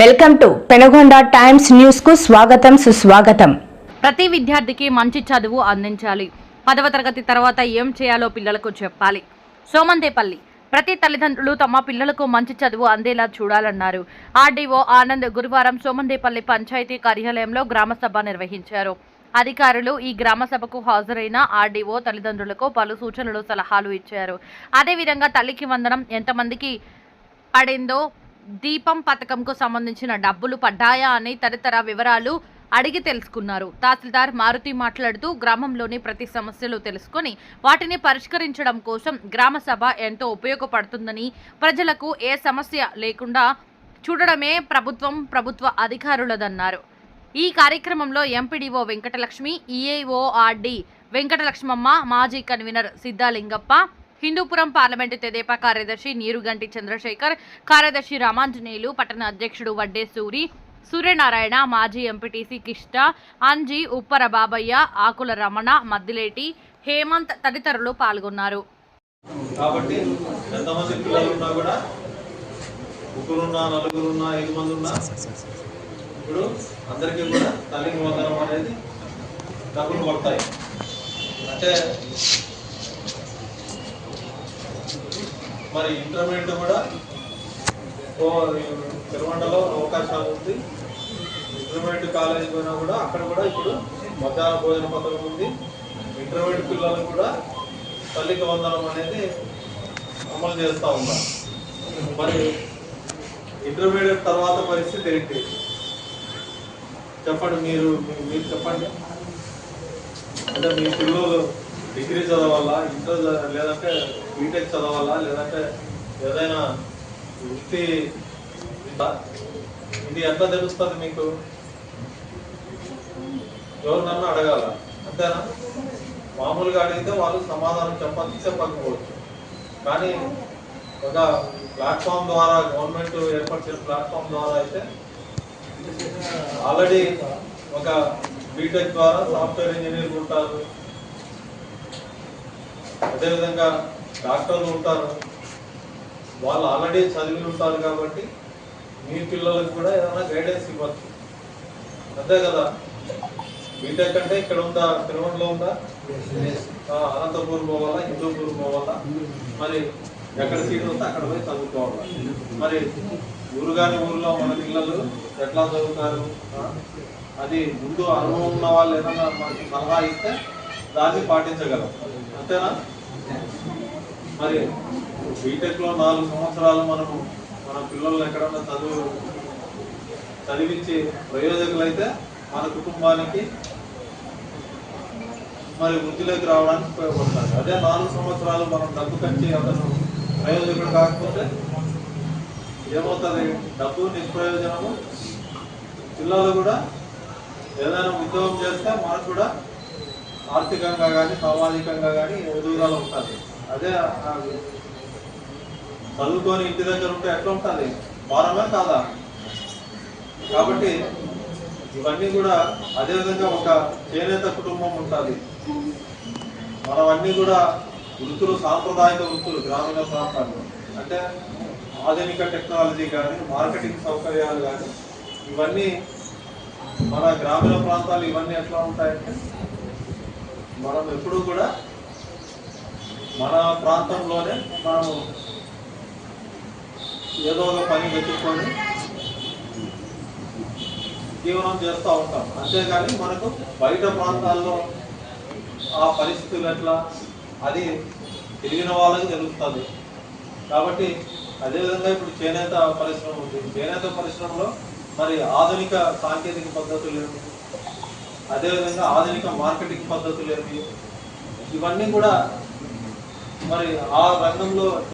Welcome to Penagonda times న్యూస్కు స్వాగతం సుస్వాగతం. ప్రతి విద్యార్థికి మంచి చదువు అందించాలి. పదవ తరగతి తర్వాత ఏం చేయాలో పిల్లలకు చెప్పాలి. సోమందేపల్లి ప్రతి తల్లిదండ్రులు తమ పిల్లలకు మంచి చదువు అందేలా చూడాలన్నారు. ఆర్డీఓ ఆనంద్ గురువారం సోమందేపల్లి పంచాయతీ కార్యాలయంలో గ్రామసభ నిర్వహించారు. అధికారులు ఈ గ్రామ సభకు హాజరైన ఆర్డీఓ తల్లిదండ్రులకు పలు సూచనలు సలహాలు ఇచ్చారు. అదేవిధంగా తల్లికి వందనం ఎంతమందికి పడిందో దీపం పథకంకు సంబంధించిన డబ్బులు పడ్డాయా అని తదితర వివరాలు అడిగి తెలుసుకున్నారు. తహసీల్దార్ మారుతి మాట్లాడుతూ గ్రామంలోని ప్రతి సమస్యలు తెలుసుకొని వాటిని పరిష్కరించడం కోసం గ్రామ సభ ఎంతో ఉపయోగపడుతుందని ప్రజలకు ఏ సమస్య లేకుండా చూడడమే ప్రభుత్వం ప్రభుత్వ అధికారులదన్నారు. ఈ కార్యక్రమంలో ఎంపీడీఓ వెంకటలక్ష్మి ఈఏఓఆర్డి వెంకటలక్ష్మమ్మ మాజీ కన్వీనర్ సిద్ధాలింగప్ప హిందూపురం పార్లమెంటు తెదేపా కార్యదర్శి నీరుగంటి చంద్రశేఖర్ కార్యదర్శి రామాంజనేయులు పట్టణ అధ్యక్షుడు వడ్డే సూరి సూర్యనారాయణ మాజీ ఎంపీటీసీ కిష్ట అంజీ ఉప్పర బాబయ్య ఆకుల రమణ మద్దిలేటి హేమంత్ తదితరులు పాల్గొన్నారు. కాబట్టి ఎంతమంది పిల్లలు ఉన్నా కూడా ముగ్గురున్నా నలుగురున్నా ఐదు మంది ఉన్నా ఇప్పుడు అందరికీ కూడా తల్లికి వందనం అనేది డబ్బులు పడతాయి. అంటే మరి ఇంటర్మీడియట్ కూడా తిరుమండలో అవకాశాలు ఉంది. ఇంటర్మీడియట్ కాలేజ్ పోయినా కూడా అక్కడ కూడా ఇప్పుడు మధ్యాహ్న భోజన పథకం ఉంది. ఇంటర్మీడియట్ పిల్లలకు కూడా తల్లికి వందనం అనేది అమలు చేస్తూ ఉన్నారు. మరి ఇంటర్మీడియట్ తర్వాత పరిస్థితి ఏంటి? చెప్పండి మీరు మీరు చెప్పండి. అంటే మీ పిల్లలు డిగ్రీ చదవాలా ఇంటర్ లేదంటే బీటెక్ చదవాలా లేదంటే ఏదైనా వృత్తి ఇది ఎట్లా తెలుస్తుంది మీకు? ఎవరినన్నా అడగాల? అంతేనా? మామూలుగా అడిగితే వాళ్ళు సమాధానం చెప్పచ్చు చెప్పకపోవచ్చు. కానీ ఒక ప్లాట్ఫామ్ ద్వారా గవర్నమెంట్ ఏర్పరిచిన ప్లాట్ఫామ్ ద్వారా అయితే ఆల్రెడీ ఒక బీటెక్ ద్వారా సాఫ్ట్వేర్ ఇంజనీర్ ఉంటారు. అదేవిధంగా డాక్టర్లు ఉంటారు. వాళ్ళు ఆల్రెడీ చదివి ఉంటారు కాబట్టి మీ పిల్లలకు కూడా ఏదైనా గైడెన్స్ ఇవ్వచ్చు. అంతే కదా? బీటెక్ అంటే ఇక్కడ ఉందా? తిరువణలో ఉందా? అనంతపూర్ పోవాలా? హిందూపూర్ పోవాలా? మరి ఎక్కడ సీట్ వస్తే అక్కడ పోయి చదువుకోవాలా? మరి ఊరు కాని ఊరిలో మన పిల్లలు ఎట్లా చదువుతారు? అది ముందు అనుభవం ఉన్న వాళ్ళు ఏదైనా మనకి సలహా ఇస్తే దాన్ని పాటించగలం. అంతేనా? మరి బీటెక్లో నాలుగు సంవత్సరాలు మనము మన పిల్లల్ని ఎక్కడన్నా చదువు చదివించి ప్రయోజకులైతే మన కుటుంబానికి మరి వృద్ధిలోకి రావడానికి ఉపయోగపడతారు. అదే నాలుగు సంవత్సరాలు మనం డబ్బు ఖర్చి అతను ప్రయోజకుడు కాకపోతే ఏమవుతుంది? డబ్బు నిష్ప్రయోజనము. పిల్లలు కూడా ఏదైనా ఉద్యోగం చేస్తే మనకు కూడా ఆర్థికంగా కానీ సామాజికంగా కానీ ఎదుగుదల ఉంటుంది. అదే చదువుకొని ఇంటి దగ్గర ఉంటే ఎట్లా ఉంటుంది? భారమే కాదా? కాబట్టి ఇవన్నీ కూడా అదేవిధంగా ఒక చేనేత కుటుంబం ఉంటుంది. మనవన్నీ కూడా వృత్తులు సాంప్రదాయక వృత్తులు గ్రామీణ ప్రాంతాల్లో. అంటే ఆధునిక టెక్నాలజీ కానీ మార్కెటింగ్ సౌకర్యాలు కానీ ఇవన్నీ మన గ్రామీణ ప్రాంతాలు ఇవన్నీ ఎట్లా ఉంటాయంటే మనం ఎప్పుడూ కూడా మన ప్రాంతంలోనే మనం ఏదో ఒక పని వెతుక్కొని జీవనం చేస్తూ ఉంటాం. అంతేగాని మనకు బయట ప్రాంతాల్లో ఆ పరిస్థితులు ఎట్లా? అది తిరిగిన వాళ్ళకి తెలుస్తుంది. కాబట్టి అదేవిధంగా ఇప్పుడు చేనేత పరిశ్రమ ఉంది. చేనేత పరిశ్రమలో మరి ఆధునిక సాంకేతిక పద్ధతులు అదేవిధంగా ఆధునిక మార్కెటింగ్ పద్ధతులు ఏమి ఇవన్నీ కూడా మరి ఆ రంగంలో